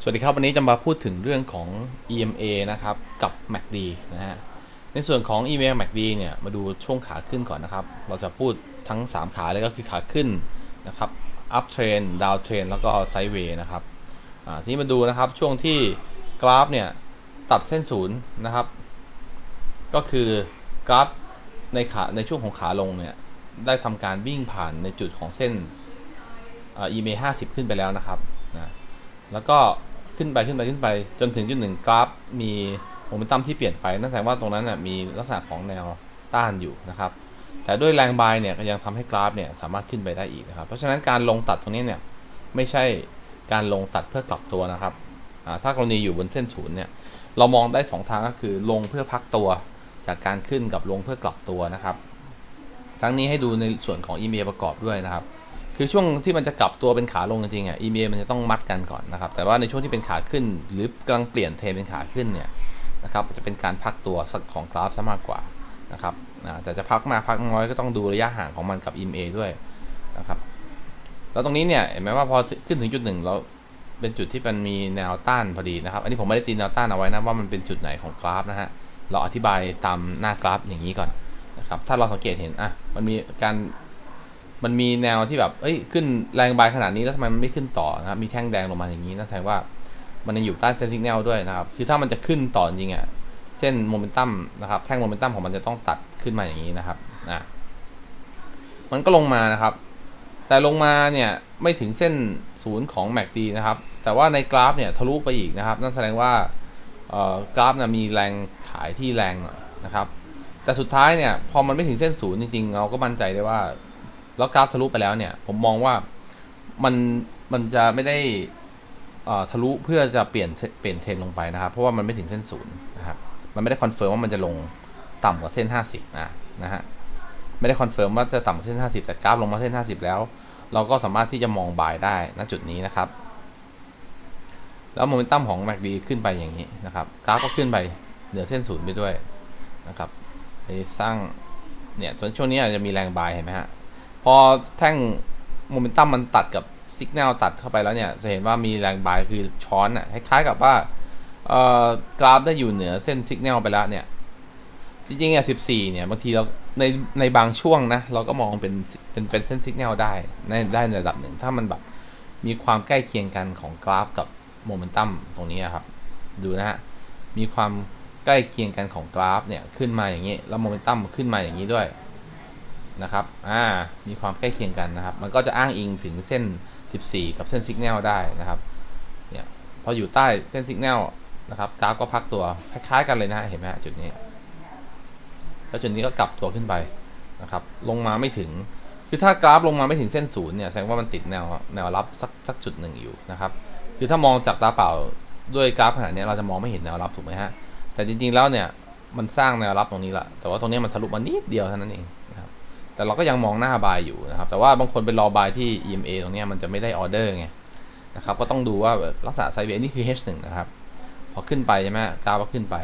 สวัสดีครับ วันนี้จะมาพูดถึงเรื่องของ EMA นะครับ กับ MACD นะฮะในส่วนของ EMA MACD เนี่ยมาดูช่วงขาขึ้นก่อนนะครับ เราจะพูดทั้ง 3 ขาเลยก็คือขาขึ้นนะครับ up trend down trend แล้วก็ sideways นะครับที่มาดูนะครับช่วงที่กราฟเนี่ยตัดเส้นศูนย์นะครับ ก็คือกราฟในขาในช่วงของขาลงเนี่ยได้ทำการวิ่งผ่านในจุดของเส้น EMA 50 ขึ้นไปแล้วนะครับนะแล้วก็ ขึ้นไปขึ้นไปขึ้นไป จนถึงจุดหนึ่งกราฟมีโมเมนตัมที่เปลี่ยนไปนั่นแสดงว่าตรงนั้นนะมีลักษณะของแนวต้านอยู่นะครับ แต่ด้วยแรงบายเนี่ยก็ยังทำให้กราฟเนี่ยสามารถขึ้นไปได้อีกนะครับ เพราะฉะนั้นการลงตัดตรงนี้เนี่ยไม่ใช่การลงตัดเพื่อกลับตัวนะครับถ้ากรณีอยู่บนเส้นศูนย์เนี่ยเรามองได้ 2 ทางก็คือลงเพื่อพักตัวจากการขึ้นกับลงเพื่อกลับตัวนะครับ ทั้งนี้ให้ดูในส่วนของ EMA ประกอบด้วยนะครับ คือช่วงที่มันจะกลับตัวเป็นขาลงจริงๆอะ EMA มันจะต้องมัดกันก่อนนะครับ แต่ว่าในช่วงที่เป็นขาขึ้น หรือกำลังเปลี่ยนเทเป็นขาขึ้นเนี่ยนะครับจะเป็นการพักตัวสักของกราฟซะมากกว่านะครับอาแต่จะพักมาพักน้อยก็ต้องดูระยะห่างของมันกับ EMA ด้วยนะครับแล้วตรงนี้เนี่ยเห็นไหมว่าพอขึ้นถึงจุดหนึ่งเราเป็นจุดที่มันมีแนวต้านพอดีนะครับ อันนี้ผมไม่ได้ตีแนวต้านเอาไว้นะว่ามันเป็นจุดไหนของกราฟนะฮะเราอธิบายตามหน้ากราฟอย่างนี้ก่อนนะครับถ้าเราสังเกตเห็นอะมันมีการ มันมีแนวที่แบบ เอ้ย ขึ้นแรงบายขนาดนี้แล้วทำไมมันไม่ขึ้นต่อนะครับ มีแท่งแดงลงมาอย่างนี้นั่นแสดงว่ามันยังอยู่ใต้เส้นสิกแนลด้วยนะครับ คือถ้ามันจะขึ้นต่อจริงอะ เส้นโมเมนตัมนะครับ แท่งโมเมนตัมของมันจะต้องตัดขึ้นมาอย่างนี้นะครับ อะ มันก็ลงมานะครับ แต่ลงมาเนี่ยไม่ถึงเส้นศูนย์ของ MACD นะครับ แต่ว่าในกราฟเนี่ยทะลุไปอีกนะครับ นั่นแสดงว่าเอ่อกราฟนะมีแรงขายที่แรงหน่อยนะครับ แต่สุดท้ายเนี่ยพอมันไม่ถึงเส้นศูนย์จริงๆ เราก็มั่นใจได้ว่า แล้วกราฟทะลุไปแล้วเนี่ย ผมมองว่ามันมันจะไม่ได้อ่อทะลุเพื่อจะเปลี่ยนเปลี่ยนเทรนลงไปนะครับ เพราะว่ามันไม่ถึงเส้นศูนย์นะครับมันไม่ได้คอนเฟิร์มว่ามันจะลงต่ำกว่าเส้น 50นะนะฮะไม่ได้คอนเฟิร์มว่าจะต่ำกว่าเส้น 50 แต่กราฟลงมาเส้น 50 แล้ว เราก็สามารถที่จะมองบายได้ณจุดนี้นะครับ แล้วโมเมนตัมของ MACD ขึ้นไปอย่างนี้นะครับกราฟก็ขึ้นไปเหนือเส้นศูนย์ไปด้วยนะครับไปสร้างเนี่ยส่วนช่วงนี้อาจจะมีแรงบายเห็นไหมฮะ พอแท่งโมเมนตัมมันตัดกับสัญญาณตัดเข้าไปแล้วเนี่ยจะเห็นว่ามีแรงบายคือช้อนอะคล้ายๆกับว่าเอ่อกราฟได้อยู่เหนือเส้นสัญญาณไปแล้วเนี่ยจริงๆอะ14เนี่ยบางทีเราในในบางช่วงนะเราก็มองเป็นเป็นเป็นเส้นสัญญาณได้ในได้ในระดับหนึ่งถ้ามันแบบมีความใกล้เคียงกันของกราฟกับโมเมนตัมตรงนี้ครับ ดูนะฮะมีความใกล้เคียงกันของกราฟเนี่ยขึ้นมาอย่างนี้แล้วโมเมนตัมขึ้นมาอย่างนี้ด้วย นะครับ อ่า มีความใกล้เคียงกันนะครับ มันก็จะอ้างอิงถึงเส้น 14 กับเส้นสัญญาณได้นะครับ เนี่ย พออยู่ใต้เส้นสัญญาณนะครับ กราฟก็พักตัว คล้ายๆกันเลยนะเห็นไหมจุดนี้ แล้วจุดนี้ก็กลับตัวขึ้นไปนะครับ ลงมาไม่ถึง คือถ้ากราฟลงมาไม่ถึงเส้นศูนย์เนี่ยแสดงว่ามันติดแนวแนวรับสักสักจุดหนึ่งอยู่นะครับ คือถ้ามองจากตาเปล่าด้วยกราฟขนาดนี้เราจะมองไม่เห็นแนวรับถูกไหมฮะ แต่จริงๆแล้วเนี่ยมันสร้างแนวรับตรงนี้ละแต่ว่าตรงนี้มันทะลุมานิดเดียวเท่านั้นเอง แต่เราก็ยังมองหน้าบายอยู่นะครับแต่ว่าบางคนไปรอบายที่ EMA ตรงนี้มันจะไม่ได้ออเดอร์ไงนะครับก็ต้องดูว่าลักษณะไซเวนี่คือ H1 นะครับพอขึ้นไปใช่ไหมกราฟก็ขึ้นไป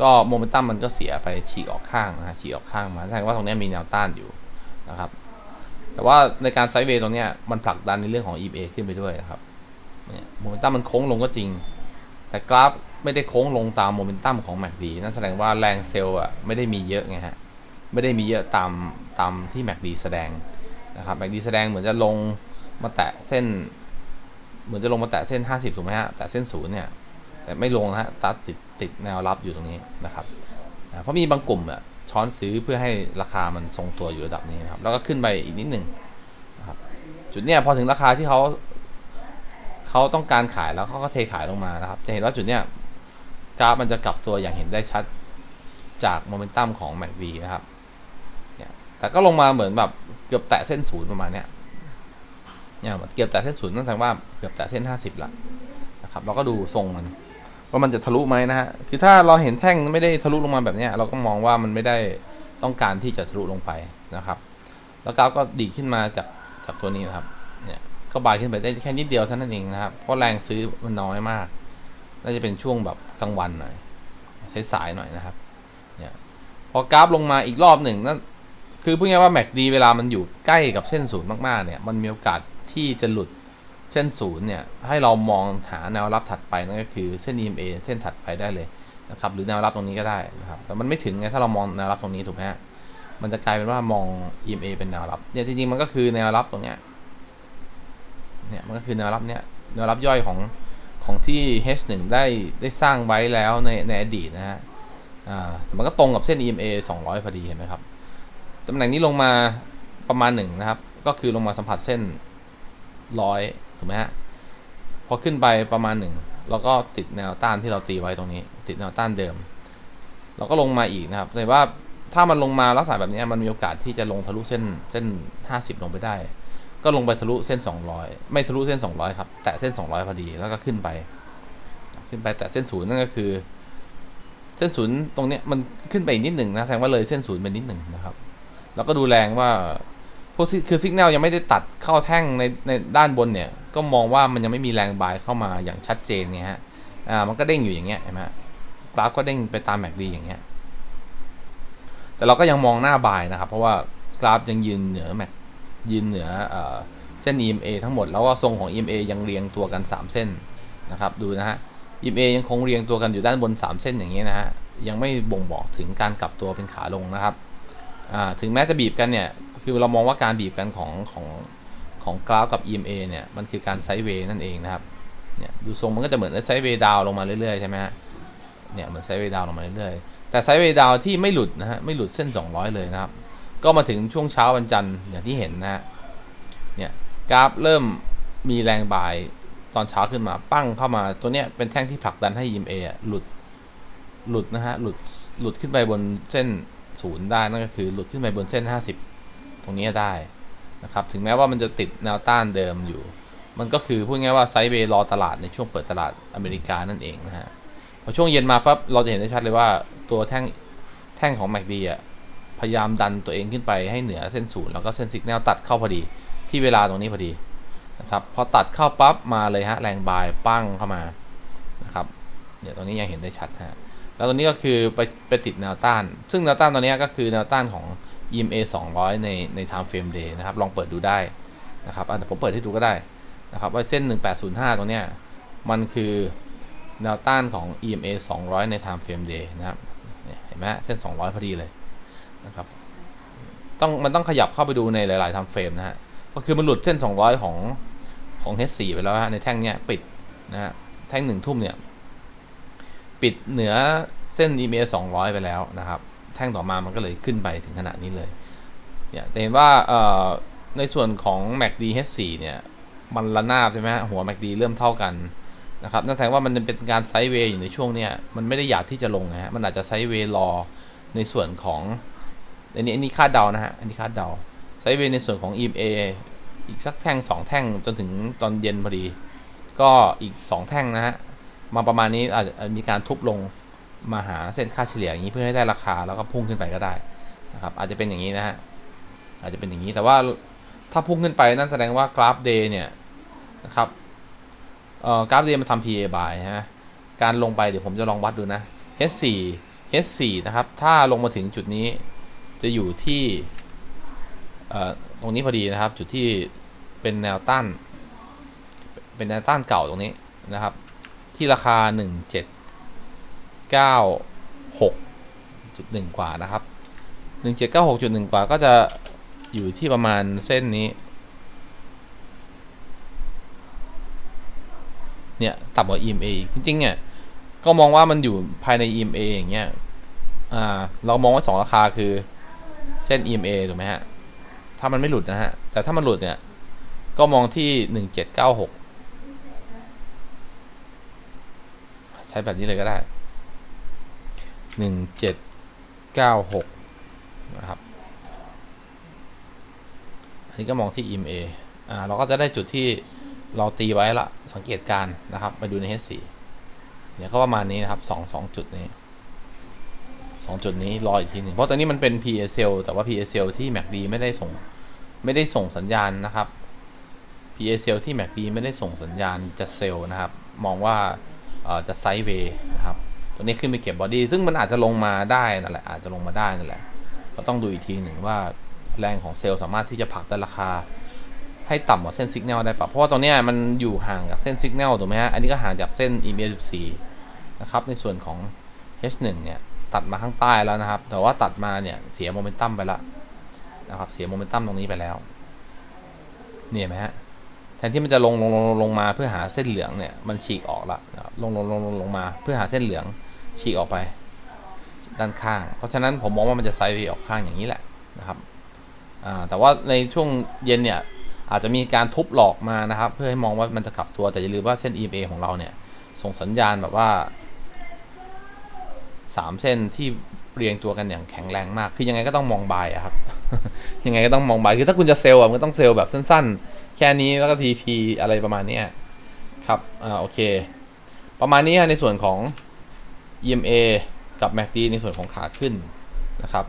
ก็โมเมนตัมมันก็เสียไปฉีกออกข้างนะฉีกออกข้างมาแสดงว่าตรงนี้มีแนวต้านอยู่นะครับแต่ว่าในการไซเวย์ตรงนี้มันผลักดันในเรื่องของ EMA ขึ้นไปด้วยนะครับโมเมนตัมมันโค้งลงก็จริง แต่กราฟไม่ได้โค้งลงตามโมเมนตัมของ MACD นั่นแสดงว่าแรงเซลล์อะไม่ได้มีเยอะไงฮะ ไม่ได้มีเยอะตามตามที่ MACD แสดงนะครับ MACD แสดงเหมือนจะลงมาแตะเส้น เหมือนจะลงมาแตะเส้น 50ถูกไหมฮะแต่เส้นศูนย์เนี่ยแต่ไม่ลงนะฮะตัดติดติดแนวรับอยู่ตรงนี้นะครับเพราะมีบางกลุ่มอะช้อนซื้อเพื่อให้ราคามันทรงตัวอยู่ระดับนี้นะครับแล้วก็ขึ้นไปอีกนิดหนึ่งนะครับจุดเนี้ยพอถึงราคาที่เขาเขาต้องการขายแล้วเขาก็เทขายลงมานะครับ จะเห็นว่าจุดเนี้ยกราฟมันจะกลับตัวอย่างเห็นได้ชัดจากโมเมนตัมของ MACD นะครับ แต่ก็ลงมาเหมือนแบบเกือบแตะเส้นศูนย์ประมาณเนี้ยเนี่ยเกือบแตะเส้นศูนย์นั่นแสดงว่าเกือบแตะเส้นห้าสิบละนะครับ เราก็ดูทรงมันว่ามันจะทะลุไหมนะฮะ คือถ้าเราเห็นแท่งไม่ได้ทะลุลงมาแบบเนี้ยเราก็มองว่ามันไม่ได้ต้องการที่จะทะลุลงไปนะครับ แล้วกราฟก็ดีขึ้นมาจากจากตัวนี้นะครับ เนี่ยก็บายขึ้นไปได้แค่นิดเดียวเท่านั้นเองนะครับ เพราะแรงซื้อมันน้อยมาก น่าจะเป็นช่วงแบบกลางวันหน่อยสายๆหน่อยนะครับ เนี่ย พอกราฟลงมาอีกรอบหนึ่งนั่น คือพูดง่ายว่าแม็กดีเวลามันอยู่ใกล้กับเส้นศูนย์มากๆเนี่ยมันมีโอกาสที่จะหลุดเส้นศูนย์เนี่ยให้เรามองหาแนวรับถัดไปนั่นก็คือเส้น EMA เส้นถัดไปได้เลยนะครับหรือแนวรับตรงนี้ก็ได้นะครับแต่มันไม่ถึงไงถ้าเรามองแนวรับตรงนี้ถูกไหมมันจะกลายเป็นว่ามอง EMA เป็นแนวรับเนี่ยจริงๆมันก็คือแนวรับตรงเนี้ยเนี่ยมันก็คือแนวรับเนี่ยแนวรับย่อยของของที่ H1 ได้ได้สร้างไว้แล้วในในอดีตนะฮะอ่าแต่มันก็ตรงกับเส้น EMA 200พอดีเห็นไหมครับ ตำแหน่งนี้ลงมาประมาณหนึ่งนะครับ ก็คือลงมาสัมผัสเส้นร้อยถูกไหมฮะพอขึ้นไปประมาณหนึ่งเราก็ติดแนวต้านที่เราตีไว้ตรงนี้ ติดแนวต้านเดิม เราก็ลงมาอีกนะครับแต่ว่าถ้ามันลงมาลักษณะแบบนี้มันมีโอกาสที่จะลงทะลุเส้นเส้น 50 ลงไปได้ ก็ลงไปทะลุเส้น 200 ไม่ทะลุเส้น 200 ครับแตะเส้น 200 พอดีแล้วก็ขึ้นไป ขึ้นไปแตะเส้นศูนย์นั่นก็คือ เส้นศูนย์ตรงเนี้ยมันขึ้นไปอีกนิดหนึ่งนะแสดงว่าเลยเส้นศูนย์ไปนิดหนึ่งนะครับ แล้วก็ดูแรงว่าพวกคือสิกแนลยังไม่ได้ตัดเข้าแท่งในในด้านบนเนี่ย ก็มองว่ามันยังไม่มีแรงบายเข้ามาอย่างชัดเจนไงฮะอ่ามันก็เด้งอยู่อย่างเงี้ยเห็นไหมกราฟก็เด้งไปตามแม็กดีอย่างเงี้ยแต่เราก็ยังมองหน้าบายนะครับ เพราะว่ากราฟยังยืนเหนือแม็กยืนเหนือเออเส้น EMA ทั้งหมดแล้วก็ทรงของ EMA ยังเรียงตัวกัน 3 เส้นนะครับ ดูนะฮะ EMA ยังคงเรียงตัวกันอยู่ด้านบน 3 เส้นอย่างเงี้ยนะฮะยังไม่บ่งบอกถึงการกลับตัวเป็นขาลงนะครับ ถึงแม้จะบีบกันเนี่ย คือเรามองว่าการบีบกันของของของกราฟกับ EMA เนี่ย มันคือการไซด์เวย์นั่นเองนะครับ เนี่ยดูทรงมันก็จะเหมือนไซด์เวย์ดาวลงมาเรื่อยๆใช่ไหมฮะ เนี่ยเหมือนไซด์เวย์ดาวลงมาเรื่อยๆ แต่ไซด์เวย์ดาวที่ไม่หลุดนะฮะ ไม่หลุดเส้น 200 เลยนะครับ ก็มาถึงช่วงเช้าวันจันทร์อย่างที่เห็นนะฮะ เนี่ยกราฟเริ่มมีแรงบ่ายตอนเช้าขึ้นมาปั้งเข้ามาตัวเนี้ยเป็นแท่งที่ผลักดันให้ EMA อะหลุดหลุดนะฮะหลุดหลุดขึ้นไปบนเส้น ศูนย์ได้นั่นก็คือหลุดขึ้นไปบนเส้น 50 ตรงนี้ได้นะครับถึงแม้ว่ามันจะติดแนวต้านเดิมอยู่ มันก็คือพูดง่ายว่าไซด์เวย์รอตลาดในช่วงเปิดตลาดอเมริกานั่นเองนะฮะพอช่วงเย็นมาปั๊บเราจะเห็นได้ชัดเลยว่าตัวแท่งแท่งของ MACD อะพยายามดันตัวเองขึ้นไปให้เหนือเส้นศูนย์แล้วก็เส้นสิกแนลตัดเข้าพอดีที่เวลาตรงนี้พอดีนะครับพอตัดเข้าปั๊บมาเลยฮะแรงบายปั้งเข้ามานะครับเนี่ยวตรงนี้ยังเห็นได้ชัดฮะ แล้วตรงนี้ก็คือไปไปติดแนวต้าน ซึ่งแนวต้านตัวนี้ก็คือแนวต้านของ EMA 200 ในใน time frame day นะครับ ลองเปิดดูได้นะครับอะผมเปิดให้ดูก็ได้นะครับว่าเส้น 1805 ตรงเนี้ยมันคือแนวต้านของ EMA 200 ใน time frame day นะครับเห็นไหมเส้น 200 พอดีเลยนะครับต้องมันต้องขยับเข้าไปดูในหลาย ๆ time frame นะฮะก็คือมันหลุดเส้น 200 ของของ H4 ไปแล้วฮะในแท่งเนี้ยปิดนะฮะแท่งหนึ่งทุ่มเนี่ย ปิดเหนือเส้น EMA 200 ไปแล้วนะครับ แท่งต่อมามันก็เลยขึ้นไปถึงขนาดนี้เลย เนี่ยจะเห็นว่าในส่วนของ MACD H4 เนี่ย มันระนาบใช่ไหมหัว MACD เริ่มเท่ากันนะครับนั่นแสดงว่ามันเป็นการไซด์เวย์อยู่ในช่วงเนี้ยมันไม่ได้อยากที่จะลงนะฮะมันอาจจะไซด์เวย์รอในส่วนของอันนี้อันนี้คาดเดานะฮะอันนี้คาดเดาไซด์เวย์ในส่วนของ EMA อีกสักแท่ง 2 แท่งจนถึงตอนเย็นพอดี ก็อีก 2 แท่งนะฮะ มาประมาณนี้อาจจะมีการทุบลงมาหาเส้นค่าเฉลี่ยอย่างนี้เพื่อให้ได้ราคาแล้วก็พุ่งขึ้นไปก็ได้นะครับอาจจะเป็นอย่างนี้นะฮะอาจจะเป็นอย่างนี้แต่ว่าถ้าพุ่งขึ้นไปนั่นแสดงว่ากราฟเดย์เนี่ยนะครับเอ่อกราฟเดย์มันทำ PA by ฮะการลงไปเดี๋ยวผมจะลองวัดดูนะ H4 H4 นะครับถ้าลงมาถึงจุดนี้จะอยู่ที่เอ่อตรงนี้พอดีนะครับ จุดที่เป็นแนวต้าน เป็นแนวต้านเก่าตรงนี้นะครับ ที่ราคา 1796.1 กว่านะครับ 1796.1 กว่าก็จะอยู่ที่ประมาณเส้นนี้ เนี่ย ต่ำกว่า EMA อีกจริงๆเนี่ยก็มองว่ามันอยู่ภายใน EMA อย่างเงี้ย อ่า เรามองว่าสองราคาคือเส้น EMA ถูกไหมฮะ ถ้ามันไม่หลุดนะฮะ แต่ถ้ามันหลุดเนี่ย ก็มองที่ 1796 ใช้แบบนี้เลยก็ได้ 1796 นะครับ อันนี้ก็มองที่ EMA อ่าเราก็จะได้จุดที่เราตีไว้ละสังเกตการนะครับ ไปดูใน H4 เนี่ยก็ประมาณนี้นะครับสองสองจุดนี้สองจุดนี้รออีกทีหนึ่งเพราะตอนนี้มันเป็น PSL แต่ว่า PSL ที่ MACD ไม่ได้ส่งไม่ได้ส่งสัญญาณนะครับ PSL ที่ MACD ไม่ได้ส่งสัญญาณจะเซลล์นะครับ มองว่า จะไซด์เวย์นะครับ ตัวนี้ขึ้นไปเก็บบอดี้ซึ่งมันอาจจะลงมาได้นั่นแหละอาจจะลงมาได้นั่นแหละเราต้องดูอีกทีหนึ่งว่าแรงของเซลล์สามารถที่จะผลักดันราคา ให้ต่ำกว่าเส้นสัญญาณได้ปะเพราะว่าตรงนี้มันอยู่ห่างจากเส้นสัญญาณถูกไหมฮะอันนี้ก็ห่างจากเส้น EMA 14นะครับในส่วนของ H1 เนี่ยตัดมาข้างใต้แล้วนะครับ แต่ว่าตัดมาเนี่ยเสียโมเมนตัมไปแล้วนะครับ เสียโมเมนตัมตรงนี้ไปแล้ว เนี่ยเห็นไหมฮะ แทนที่มันจะลงลงลงลงลงมาเพื่อหาเส้นเหลืองเนี่ยมันฉีกออกละนะลงลงลงลงลงมาเพื่อหาเส้นเหลืองฉีกออกไปด้านข้าง เพราะฉะนั้นผมมองว่ามันจะไซด์เวย์ออกข้างอย่างนี้แหละนะครับแต่ว่าในช่วงเย็นเนี่ยอาจจะมีการทุบหลอกมานะครับ เพื่อให้มองว่ามันจะกลับตัวแต่อย่าลืมว่าเส้น EMA ของเราเนี่ยส่งสัญญาณแบบว่าสามเส้นที่เรียงตัวกันอย่างแข็งแรงมาก คือยังไงก็ต้องมองบายอะครับ ยังไงก็ต้องมองบายคือถ้าคุณจะเซลล์อะมันก็ต้องเซลล์แบบสั้นๆ แค่นี้แล้วก็ TP อะไรประมาณนี้ครับอ่าโอเค ประมาณนี้ในส่วนของ EMA กับ MACD ในส่วนของขาขึ้นนะครับ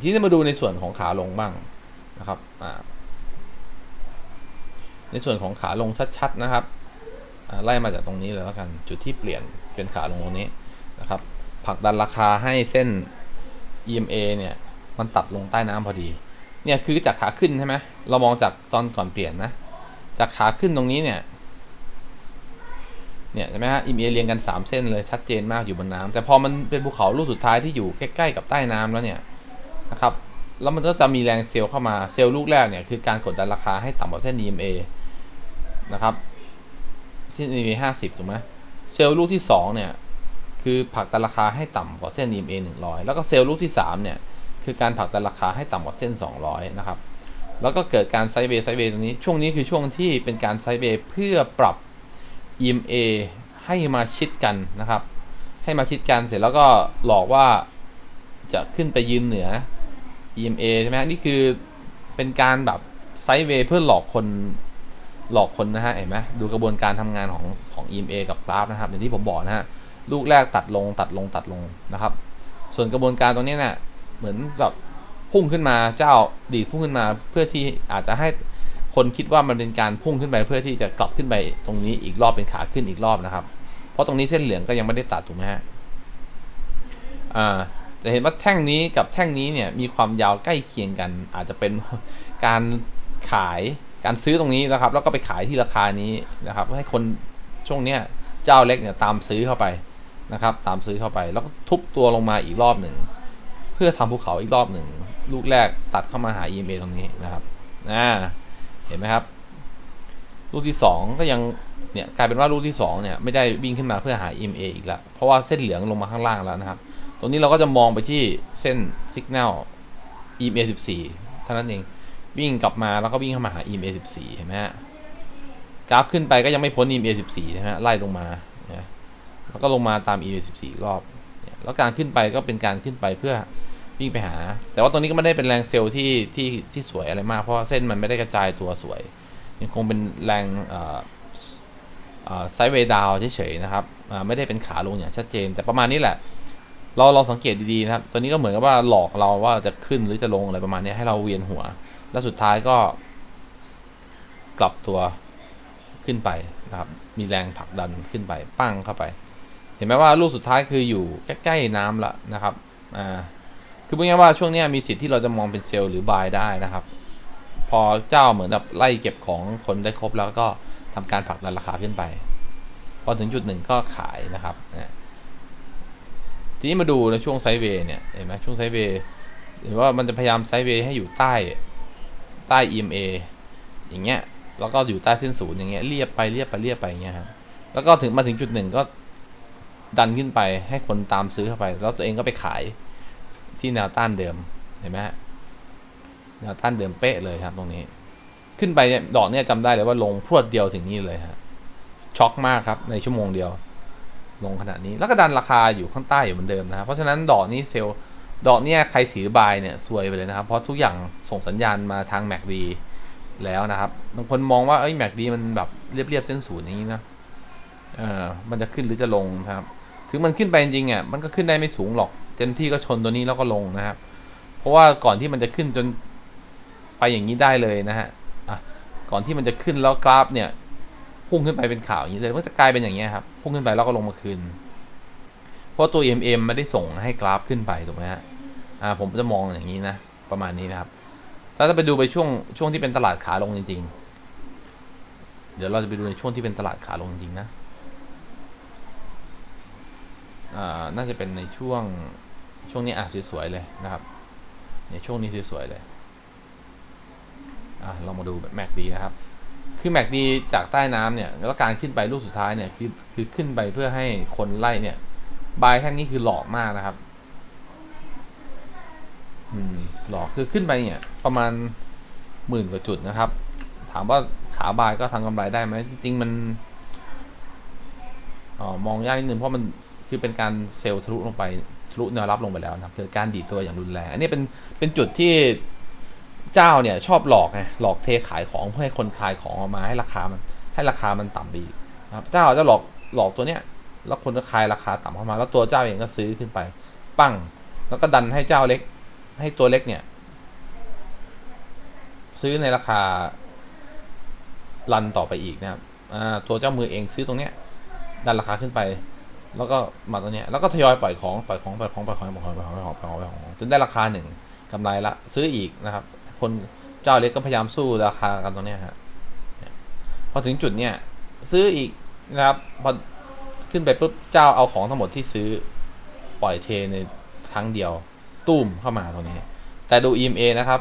ที่จะมาดูในส่วนของขาลงบ้างนะครับในส่วนของขาลงชัดๆนะครับไล่มาจากตรงนี้เลยแล้วกันจุดที่เปลี่ยนเป็นขาลงตรงนี้นะครับผลักดันราคาให้เส้น EMA เนี่ย มันตัดลงใต้น้ำพอดี เนี่ยคือจากขาขึ้นใช่ไหมเรามองจากตอนก่อนเปลี่ยนนะ จากขาขึ้นตรงนี้เนี่ย เนี่ยใช่ไหมฮะ EMA เรียงกัน 3 เส้นเลยชัดเจนมากอยู่บนน้ำแต่พอมันเป็นภูเขาลูกสุดท้ายที่อยู่ใกล้ๆกับใต้น้ำแล้วเนี่ยนะครับ แล้วมันก็จะมีแรงเซลล์เข้ามาเซลล์ลูกแรกเนี่ยคือการกดดันราคาให้ต่ำกว่าเส้น EMA นะครับเส้น EMA 50ถูกไหมเซลล์ลูกที่2เนี่ยคือผลักดันราคาให้ต่ำกว่าเส้น EMA 100 แล้วก็เซลล์ลูกที่3เนี่ย คือการผลักดันราคาให้ต่ำกว่าเส้น 200 นะครับ แล้วก็เกิดการไซด์เวย์ไซด์เวย์ตรงนี้ ช่วงนี้คือช่วงที่เป็นการไซด์เวย์เพื่อปรับ EMA ให้มาชิดกันนะครับ ให้มาชิดกันเสร็จแล้วก็หลอกว่าจะขึ้นไปยืนเหนือ EMA ใช่ไหมนี่คือเป็นการแบบไซด์เวย์เพื่อหลอกคนหลอกคนนะฮะเห็นไหมดูกระบวนการทำงานของของ EMA กับกราฟนะครับอย่างที่ผมบอกนะฮะลูกแรกตัดลงตัดลงตัดลงนะครับ ส่วนกระบวนการตรงนี้เนี่ย เหมือนแบบพุ่งขึ้นมาเจ้าดีดพุ่งขึ้นมา เพื่อที่อาจจะให้คนคิดว่ามันเป็นการพุ่งขึ้นไป เพื่อที่จะกลับขึ้นไปตรงนี้อีกรอบเป็นขาขึ้นอีกรอบนะครับ เพราะตรงนี้เส้นเหลืองก็ยังไม่ได้ตัดถูกไหมฮะอ่าจะเห็นว่าแท่งนี้กับแท่งนี้เนี่ยมีความยาวใกล้เคียงกัน อาจจะเป็นการขายการซื้อตรงนี้นะครับ แล้วก็ไปขายที่ราคานี้นะครับให้คนช่วงเนี้ยเจ้าเล็กเนี่ยตามซื้อเข้าไปนะครับ ตามซื้อเข้าไป แล้วก็ทุบตัวลงมาอีกรอบหนึ่ง พื่อทำภูเขาอีกรอบหนึ่งลูกแรกตัดเข้ามาหา EMA ตรงนี้นะครับอ่าเห็นไหมครับ ลูกที่ 2 ก็ยังเนี่ยกลายเป็นว่าลูกที่2เนี่ยไม่ได้วิ่งขึ้นมาเพื่อหา EMA อีกแล้วเพราะว่าเส้นเหลืองลงมาข้างล่างแล้วนะครับ ตรงนี้เราก็จะมองไปที่เส้น Signal EMA 14เท่านั้นเองวิ่งกลับมาแล้วก็วิ่งเข้ามาหา EMA 14เห็นไหมฮะกราฟขึ้นไปก็ยังไม่พ้น EMA 14ใช่ไหมฮะไล่ลงมานะแล้วก็ลงมาตาม EMA 14รอบเนี่ยแล้วการขึ้นไปก็เป็นการขึ้นไปเพื่อ วิ่งไปหา แต่ว่าตรงนี้ก็ไม่ได้เป็นแรงเซลล์ที่ที่ที่สวยอะไรมาก เพราะเส้นมันไม่ได้กระจายตัวสวย ยังคงเป็นแรงไซด์เวย์ดาวเฉยๆนะครับไม่ได้เป็นขาลงอย่างชัดเจน แต่ประมาณนี้แหละ เราลองสังเกตดีๆนะครับ ตัวนี้ก็เหมือนกับว่าหลอกเราว่าจะขึ้นหรือจะลงอะไรประมาณนี้ให้เราเวียนหัว แล้วสุดท้ายก็ กลับตัวขึ้นไปนะครับ มีแรงผลักดันขึ้นไป ปั้งเข้าไป เห็นไหมว่าลูกสุดท้ายคืออยู่ใกล้ๆน้ำละนะครับ อ่า คือพูดง่ายๆว่าช่วงนี้มีสิทธิ์ที่เราจะมองเป็นเซลล์หรือบายได้นะครับ พอเจ้าเหมือนแบบไล่เก็บของคนได้ครบแล้วก็ทำการผลักดันราคาขึ้นไป พอถึงจุดหนึ่งก็ขายนะครับทีนี้มาดูในช่วงไซเวย์เนี่ยเห็นไหมช่วงไซเวย์หรือว่ามันจะพยายามไซเวย์ให้อยู่ใต้ใต้ EMA อย่างเงี้ยแล้วก็อยู่ใต้เส้นศูนย์อย่างเงี้ยเรียบไปเรียบไปเรียบไปอย่างเงี้ยครับแล้วก็ถึงมาถึงจุดหนึ่งก็ดันขึ้นไปให้คนตามซื้อเข้าไป แล้วตัวเองก็ไปขาย ที่แนวต้านเดิมเห็นไหมฮะแนวต้านเดิมเป๊ะเลยครับ ตรงนี้ ขึ้นไปเนี่ยดอกเนี่ยจำได้เลยว่าลงพรวดเดียวถึงนี่เลยฮะช็อกมากครับในชั่วโมงเดียว ลงขนาดนี้แล้วก็ดันราคาอยู่ข้างใต้อยู่เหมือนเดิมนะครับเพราะฉะนั้นดอกนี้เซลล์ดอกเนี่ยใครถือบายเนี่ยซวยไปเลยนะครับ เพราะทุกอย่างส่งสัญญาณมาทางแม็กดีแล้วนะครับบางคนมองว่าเอ้ยแม็กดีมันแบบเรียบๆเส้นศูนย์อย่างนี้นะเออมันจะขึ้นหรือจะลงครับ ถึงมันขึ้นไปจริงๆอะมันก็ขึ้นได้ไม่สูงหรอก เต็มที่ก็ชนตัวนี้แล้วก็ลงนะครับ เพราะว่าก่อนที่มันจะขึ้นจนไปอย่างนี้ได้เลยนะฮะอะก่อนที่มันจะขึ้นแล้วกราฟเนี่ยพุ่งขึ้นไปเป็นข่าวอย่างนี้เลยมันจะกลายเป็นอย่างนี้ครับพุ่งขึ้นไปแล้วก็ลงมาคืนเพราะตัว EMM ไม่ได้ส่งให้กราฟขึ้นไปถูกไหมฮะอ่าผมจะมองอย่างนี้นะประมาณนี้นะครับถ้าจะไปดูไปช่วงช่วงที่เป็นตลาดขาลงจริง ๆ เดี๋ยวเราจะไปดูในช่วงที่เป็นตลาดขาลงจริงๆนะอ่าน่าจะเป็นในช่วง ช่วงนี้อะสวยๆเลยนะครับเนี่ยช่วงนี้สวยๆเลยอะเรามาดูแม็กดีนะครับ คือแม็กดีจากใต้น้ำเนี่ยแล้วการขึ้นไปลูกสุดท้ายเนี่ยคือคือขึ้นไปเพื่อให้คนไล่เนี่ยบายแท่งนี้คือหลอกมากนะครับอืมหลอกคือขึ้นไปเนี่ยประมาณหมื่นกว่าจุดนะครับ ถามว่าขาบายก็ทำกำไรได้ไหมจริงๆมันอ๋อมองยากนิดนึงเพราะมันคือเป็นการเซลล์ทะลุลงไป ทะลุแนวรับลงไปแล้วนะครับคือการดีดตัวอย่างรุนแรง อันนี้เป็นเป็นจุดที่เจ้าเนี่ยชอบหลอกไงหลอกเทขายของเพื่อให้คนขายของออกมาให้ราคามันให้ราคามันต่ำไปอีกนะครับเจ้าจะหลอกหลอกตัวเนี้ยแล้วคนก็ขายราคาต่ำเข้ามา แล้วตัวเจ้าเองก็ซื้อขึ้นไป ปั้ง แล้วก็ดันให้เจ้าเล็ก ให้ตัวเล็กเนี่ย ซื้อในราคารันต่อไปอีกนะครับตัวเจ้ามือเองซื้อตรงเนี้ยดันราคาขึ้นไป แล้วก็มาตรงเนี้ยแล้วก็ทยอยปล่อยของปล่อยของปล่อยของปล่อยของปล่อยของปล่อยของปล่อยของปล่อยของปล่อยของจนได้ราคาหนึ่งกำไรละซื้ออีกนะครับ คนเจ้าเล็กก็พยายามสู้ราคากันตรงเนี้ยฮะพอถึงจุดเนี้ยซื้ออีกนะครับพอขึ้นไปปุ๊บเจ้าเอาของทั้งหมดที่ซื้อปล่อยเทในครั้งเดียวตุ้มเข้ามาตรงนี้ แต่ดู EMA นะครับ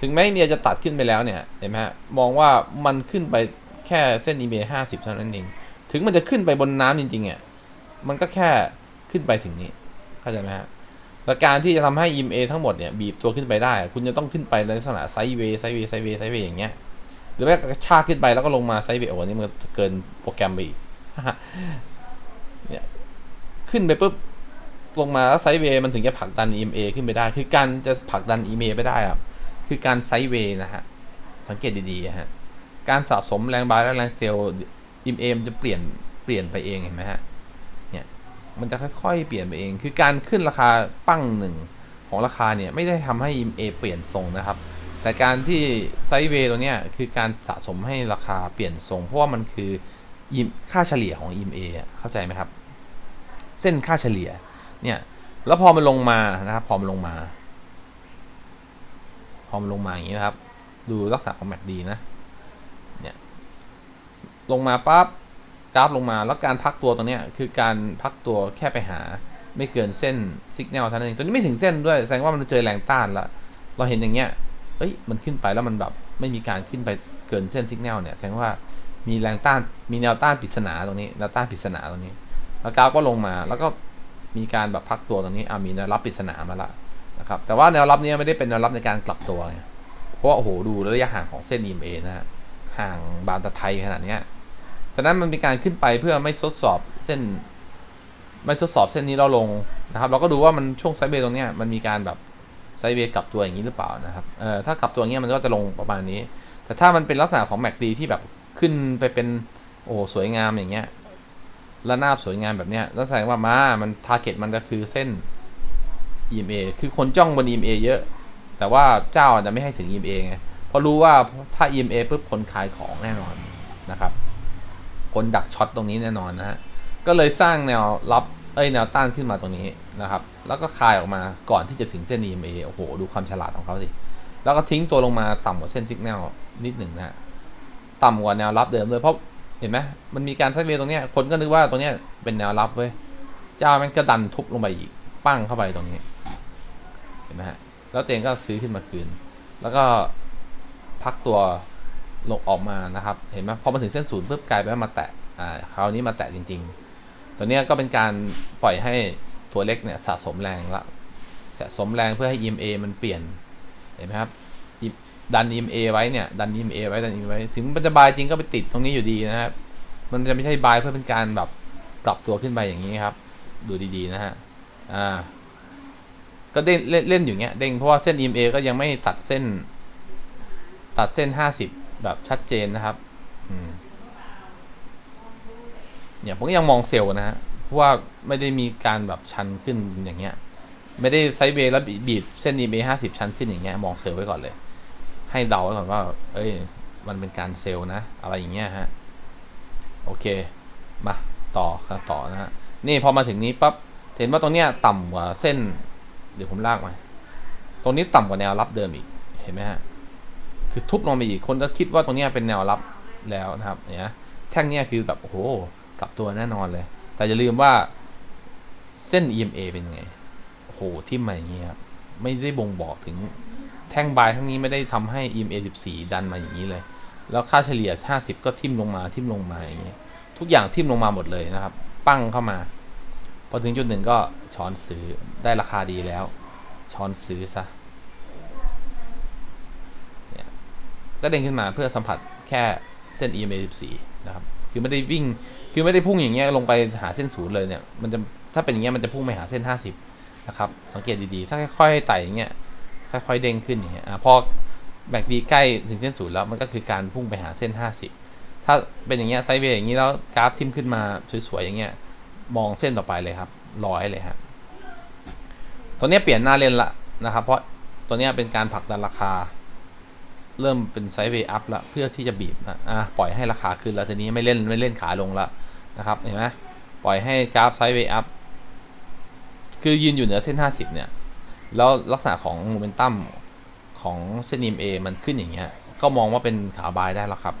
ถึงแม้เนี่ยจะตัดขึ้นไปแล้วเนี่ยเห็นไหมฮะมองว่ามันขึ้นไปแค่เส้น EMA ห้าสิบเท่านั้นเอง ถึงมันจะขึ้นไปบนน้ำจริงๆอะ มันก็แค่ขึ้นไปถึงนี้เข้าใจไหมฮะและการที่จะทำให้ EMA ทั้งหมดเนี่ยบีบตัวขึ้นไปได้ คุณจะต้องขึ้นไปในลักษณะไซด์เวย์ไซด์เวย์ไซด์เวย์ไซด์เวย์อย่างเงี้ยหรือแม้กระชากขึ้นไปแล้วก็ลงมาไซด์เวย์โอ้นี่มันเกินโปรแกรมไปอีกเนี่ยขึ้นไปปุ๊บลงมาแล้วไซด์เวย์มันถึงจะผลักดัน EMA ขึ้นไปได้ คือการจะผลักดัน EMA ไปได้อะคือการไซด์เวย์นะฮะสังเกตดีๆฮะการสะสมแรงบายและแรงเซลล์ EMA มันจะเปลี่ยนเปลี่ยนไปเองเห็นไหมฮะ มันจะค่อยๆ เปลี่ยนไปเอง คือการขึ้นราคาปั้งหนึ่งของราคาเนี่ยไม่ได้ทำให้ EMA เปลี่ยนทรงนะครับ แต่การที่ไซด์เวย์ตัวเนี้ยคือการสะสมให้ราคาเปลี่ยนทรง เพราะว่ามันคือค่าเฉลี่ยของ EMA อเข้าใจไหมครับ เส้นค่าเฉลี่ยเนี่ยแล้วพอมันลงมานะครับพอมันลงมา พอมันลงมาอย่างนี้นะครับ ดูลักษณะของ MACD นะเนี่ยลงมาปั๊บ กราฟลงมา แล้วการพักตัวตรงนี้คือการพักตัวแค่ไปหาไม่เกินเส้นสัญญาณเท่านั้นเอง ตัวนี้ไม่ถึงเส้นด้วย แสดงว่ามันเจอแรงต้านล้วเราเห็นอย่างเงี้ยเอ้ย มันขึ้นไปแล้วมันแบบไม่มีการขึ้นไปเกินเส้นสัญญาณเนี่ย แสดงว่ามีแรงต้าน มีแนวต้านปริศนาตรงนี้ แนวต้านปริศนาตรงนี้ แล้วกราฟก็ลงมา แล้วก็มีการแบบพักตัวตรงนี้อ่ามีแนวรับปริศนามาละนะครับ แต่ว่าแนวรับเนี้ไม่ได้เป็นแนวรับในการกลับตัวไง เพราะโอ้โห ดูระยะห่างของเส้น EMA นะฮะ ห่างบานตะไทยขนาดเนี้ย ฉะนั้นมันมีการขึ้นไปเพื่อไม่ทดสอบเส้น ไม่ทดสอบเส้นนี้เราลงนะครับ เราก็ดูว่ามันช่วงไซเบย์ตรงเนี้ยมันมีการแบบไซเบย์กลับตัวอย่างนี้หรือเปล่านะครับเออถ้ากลับตัวเงี้ยมันก็จะลงประมาณนี้ แต่ถ้ามันเป็นลักษณะของแม็กดีที่แบบขึ้นไปเป็นโอ้สวยงามอย่างเงี้ยระนาบสวยงามแบบเนี้ยแล้วแสดงว่ามามันทาร์เก็ตมันก็คือเส้น EMA คือคนจ้องบน EMA เยอะ แต่ว่าเจ้าจจะไม่ให้ถึง EMA ไงเพราะรู้ว่าถ้า EMA ปุ๊บคนขายของแน่นอนนะครับ คนดักช็อตตรงนี้แน่นอนนะฮะ ก็เลยสร้างแนวรับเอ้ยแนวต้านขึ้นมาตรงนี้นะครับ แล้วก็คลายออกมาก่อนที่จะถึงเส้น EMA โอ้โห ดูความฉลาดของเขาสิ แล้วก็ทิ้งตัวลงมาต่ำกว่าเส้น signal นิดหนึ่งนะฮะต่ำกว่าแนวรับเดิมเลยเพราะเห็นไหมมันมีการไซด์เวย์ตรงเนี้ย คนก็นึกว่าตรงเนี้ยเป็นแนวรับเว้ย เจ้าม่งก็ดันทุบลงไปอีก ปั้งเข้าไปตรงนี้ เห็นไหมฮะ แล้วเตงก็ซื้อขึ้นมาคืน แล้วก็พักตัว ลงออกมานะครับ เห็นไหมพอมาถึงเส้นศูนย์ปุ๊บกลายเป็นมาแตะอ่าคราวนี้มาแตะจริง ๆ ตัวนี้ก็เป็นการปล่อยให้ตัวเล็กเนี่ยสะสมแรงละสะสมแรงเพื่อให้ EMA มันเปลี่ยนเห็นไหมครับดัน EMA ไว้เนี่ยดัน EMA ไว้ดัน EMA ไว้ถึงมันจะบายจริงก็ไปติดตรงนี้อยู่ดีนะครับ มันจะไม่ใช่บายเพื่อเป็นการแบบกลับตัวขึ้นไปอย่างนี้ครับ ดูดีๆนะฮะอ่าก็เด้งเล่นเล่นอยู่เงี้ยเด้งเพราะว่าเส้น EMA ก็ยังไม่ตัดเส้น ตัดเส้น 50 แบบชัดเจนนะครับเนี่ยผมก็ยังมองเซลล์นะฮะเพราะว่าไม่ได้มีการแบบชันขึ้นอย่างเงี้ย ไม่ได้ไซด์เวย์แล้วบีบเส้น EMA 50 ชันขึ้นอย่างเงี้ยมองเซลล์ไว้ก่อนเลย ให้เดาไว้ก่อนว่า เอ้ย มันเป็นการเซลล์นะ อะไรอย่างเงี้ยฮะ โอเค มาต่อครับต่อนะฮะ นี่พอมาถึงนี้ปั๊บ เห็นว่าตรงเนี้ยต่ำกว่าเส้น เดี๋ยวผมลากมา ตรงนี้ต่ำกว่าแนวรับเดิมอีก เห็นไหมฮะ คือทุบลงไปอีกคนก็คิดว่าตรงนี้เป็นแนวรับแล้วนะครับเนี่ยแท่งเนี้ยคือแบบโอ้โหกลับตัวแน่นอนเลย แต่อย่าลืมว่าเส้น EMA เป็นยังไงโอ้โหทิ่มมาอย่างนี้ครับไม่ได้บ่งบอกถึงแท่งบายทั้งนี้ไม่ได้ทำให้ EMA 14 ดันมาอย่างนี้เลย แล้วค่าเฉลี่ย 50 ก็ทิ่มลงมาทิ่มลงมาอย่างนี้ทุกอย่างทิ่มลงมาหมดเลยนะครับ ปั้งเข้ามา พอถึงจุดหนึ่งก็ช้อนซื้อได้ราคาดีแล้ว ช้อนซื้อซะเนี่ย ก็เด้งขึ้นมาเพื่อสัมผัสแค่เส้น EMA 14 นะครับ คือไม่ได้วิ่ง คือไม่ได้พุ่งอย่างเงี้ยลงไปหาเส้นศูนย์เลยเนี่ย มันจะ ถ้าเป็นอย่างเงี้ยมันจะพุ่งไปหาเส้น 50 นะครับ สังเกตดีๆ ถ้าค่อยๆไต่อย่างเงี้ย ค่อยๆเด้งขึ้นอย่างเงี้ย อะพอแบกดีใกล้ถึงเส้นศูนย์แล้วมันก็คือการพุ่งไปหาเส้น 50 ถ้าเป็นอย่างเงี้ยไซด์เวย์อย่างงี้แล้วกราฟทิ่มขึ้นมาสวยๆอย่างเงี้ย มองเส้นต่อไปเลยครับ ร้อยเลยฮะ ตัวเนี้ยเปลี่ยนหน้าเล่นละนะครับ เพราะตัวเนี้ยเป็นการผลักดันราคา เริ่มเป็นไซด์เวย์อัพละเพื่อที่จะบีบนะอะปล่อยให้ราคาขึ้นแล้วทีนี้ไม่เล่นไม่เล่นขาลงละนะครับเห็นไหมปล่อยให้กราฟไซด์เวย์อัพคือยืนอยู่เหนือเส้น 50 เนี่ย แล้วลักษณะของโมเมนตัมของเส้น EMA มันขึ้นอย่างเงี้ย ก็มองว่าเป็นขาบายได้แล้วครับ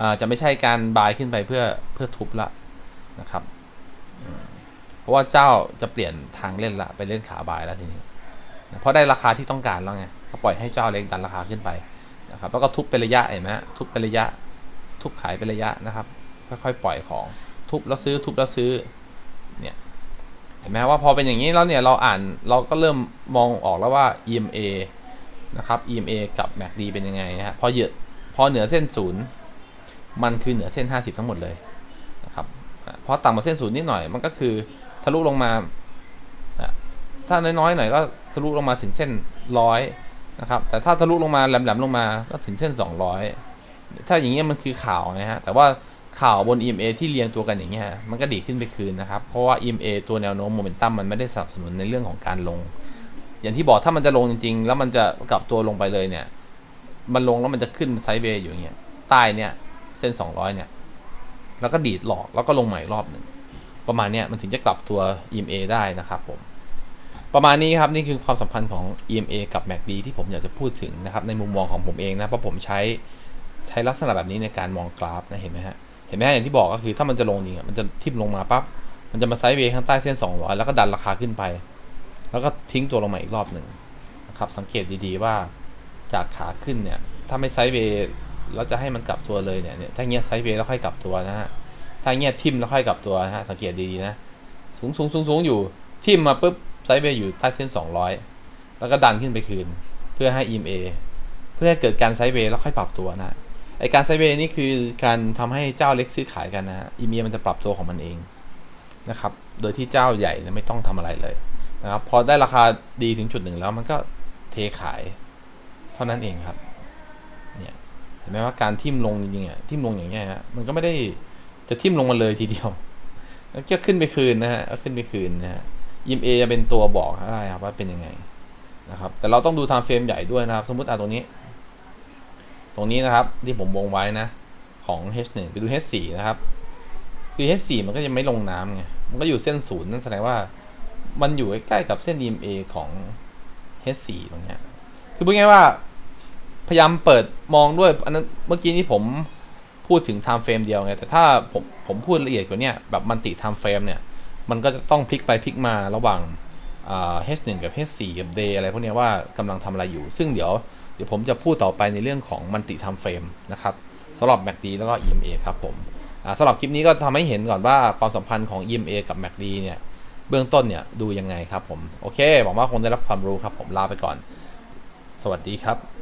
อ่าจะไม่ใช่การบายขึ้นไปเพื่อเพื่อทุบละนะครับ เพราะว่าเจ้าจะเปลี่ยนทางเล่นละไปเล่นขาบายแล้วทีนี้ เพราะได้ราคาที่ต้องการแล้วไงก็ปล่อยให้เจ้าเล็กดันราคาขึ้นไป นะครับแล้วก็ทุบเป็นระยะเห็นไหมฮะทุบเป็นระยะ ทุบขายเป็นระยะนะครับค่อยๆปล่อยของทุบแล้วซื้อทุบแล้วซื้อเนี่ยเห็นไหมว่าพอเป็นอย่างนี้แล้วเนี่ยเราอ่านเราก็เริ่มมองออกแล้วว่า EMA นะครับ EMA กับ MACD เป็นยังไงฮะพอเยอะพอเหนือเส้นศูนย์มันคือเหนือเส้น 50 ทั้งหมดเลยนะครับพอต่ำกว่าเส้นศูนย์นิดหน่อยมันก็คือทะลุลงมาถ้าน้อยๆหน่อยก็ทะลุลงมาถึงเส้นร้อย นะครับ แต่ถ้าทะลุลงมาแหลมๆลงมาก็ถึงเส้น 200 ถ้าอย่างเงี้ยมันคือข่าวนะฮะ แต่ว่าข่าวบน EMA ที่เรียงตัวกันอย่างเงี้ยมันก็ดีขึ้นไปคืนนะครับ เพราะว่า EMA ตัวแนวโน้มโมเมนตัมมันไม่ได้สนับสนุนในเรื่องของการลง อย่างที่บอกถ้ามันจะลงจริงๆ แล้วมันจะกลับตัวลงไปเลยเนี่ย มันลงแล้วมันจะขึ้นไซด์เวย์อยู่อย่างเงี้ยใต้เนี่ยเส้น 200 เนี่ย แล้วก็ดีดหลอกแล้วก็ลงใหม่รอบหนึ่งประมาณเนี้ยมันถึงจะกลับตัว EMA ได้นะครับผม ประมาณนี้ครับ นี่คือความสัมพันธ์ของ EMA กับ MACD ที่ผมอยากจะพูดถึงนะครับ ในมุมมองของผมเองนะเพราะผมใช้ใช้ลักษณะแบบนี้ในการมองกราฟนะเห็นไหมฮะเห็นไหมฮะอย่างที่บอกก็คือถ้ามันจะลงจริงอะมันจะทิ่มลงมาปั๊บมันจะมาไซด์เวย์ข้างใต้เส้น 200 แล้วก็ดันราคาขึ้นไป แล้วก็ทิ้งตัวลงมาอีกรอบหนึ่งนะครับสังเกตดีๆว่าจากขาขึ้นเนี่ยถ้าไม่ไซด์เวย์แล้วจะให้มันกลับตัวเลยเนี่ยถ้าเงี้ยไซด์เวย์แล้วค่อยกลับตัวนะฮะถ้าเงี้ยทิมแล้วค่อยกลับตัวนะฮะสังเกตดีๆนะสูงสูงสูงสูงอยู่ทิมมาปุ๊บ ไซด์เวย์อยู่ใต้เส้น 200 แล้วก็ดันขึ้นไปคืน เพื่อให้ EMA เพื่อให้เกิดการไซด์เวย์แล้วค่อยปรับตัวนะไอการไซด์เวย์นี่คือการทำให้เจ้าเล็กซื้อขายกันนะฮะ EMA มันจะปรับตัวของมันเองนะครับ โดยที่เจ้าใหญ่ไม่ต้องทำอะไรเลยนะครับ พอได้ราคาดีถึงจุดหนึ่งแล้วมันก็เทขาย เท่านั้นเองครับ เนี่ยเห็นไหมว่าการทิ่มลงจริงๆอะทิ่มลงอย่างเงี้ยฮะมันก็ไม่ได้จะทิ่มลงมาเลยทีเดียวแล้วก็ขึ้นไปคืนนะฮะก็ขึ้นไปคืนนะฮะ ยิมเอจะเป็นตัวบอกอะไรครับว่าเป็นยังไงนะครับ แต่เราต้องดูไทม์เฟรมใหญ่ด้วยนะครับ สมมติอะตรงนี้ ตรงนี้นะครับที่ผมวงไว้นะ ของ H1 ไปดู H4 นะครับ คือ H4 มันก็ยังไม่ลงน้ำไง มันก็อยู่เส้นศูนย์นั่นแสดงว่า มันอยู่ใกล้ๆกับเส้น EMA ของ H4 ตรงเนี้ยคือพูดง่ายว่าพยายามเปิดมองด้วยอันนั้นเมื่อกี้นี้ผมพูดถึง time frame เดียวไง แต่ถ้าผมผมพูดละเอียดกว่านี้แบบมันติ time frame เนี่ย มันก็จะต้องพลิกไปพลิกมาระหว่าง H1 กับ H4 กับ Day อะไรพวกนี้ว่ากำลังทำอะไรอยู่ ซึ่งเดี๋ยวเดี๋ยวผมจะพูดต่อไปในเรื่องของมันติ time frame นะครับสำหรับ MACD แล้วก็ EMA ครับผมสำหรับคลิปนี้ก็ทำให้เห็นก่อนว่าความสัมพันธ์ของ EMA กับ MACD เนี่ยเบื้องต้นเนี่ยดูยังไงครับผม โอเคหวังว่าคงได้รับความรู้ครับผมลาไปก่อน สวัสดีครับ